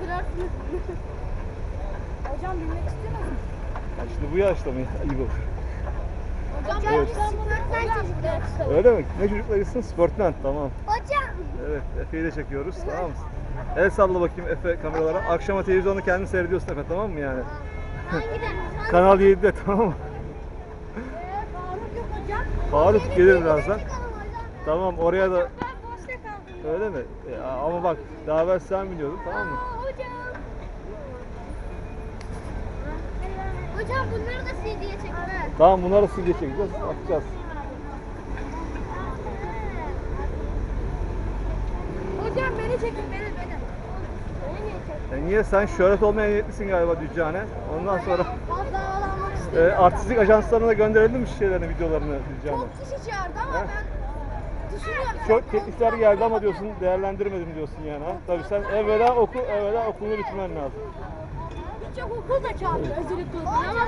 Hocam siz kırarsınız. Hocam bilmek istiyor musun? Ya şimdi bu yaşta mı iyi olur? Hocam Evet. ben sportman çocuklar. Öyle mi? Ne çocuklarısın? Sportman tamam. Hocam. Evet Efe'yi de çekiyoruz tamam mı? El salla bakayım Efe kameralara. Akşama televizyonda kendini seyrediyorsun Efe tamam mı yani? Hangiden? Kanal 7'de tamam mı? Ee, Faruk yok hocam. Faruk gelir birazdan. Tamam oraya da. Öyle mi? E, ama bak daha evvel sen biliyordun tamam mı? Hocam. Hocam bunları da CD'ye çekin. Tamam bunları CD çekeceğiz, atacağız. Hocam beni çekin beni beni. E niye sen şöhret olmaya niyetlisin galiba Düccane? Ondan sonra Fazla e, istemiyorum. artistik ajanslarına gönderelim mi şeylerini, videolarını Düccane? Çok kişi çağırdı ama He? ben. Çok teklifler geldi ama diyorsun değerlendirmedim diyorsun yani ha. Tabii sen evvela oku, evvela okulunu bitirmen lazım. Birçok okul da çağırdı özel okuldan ama.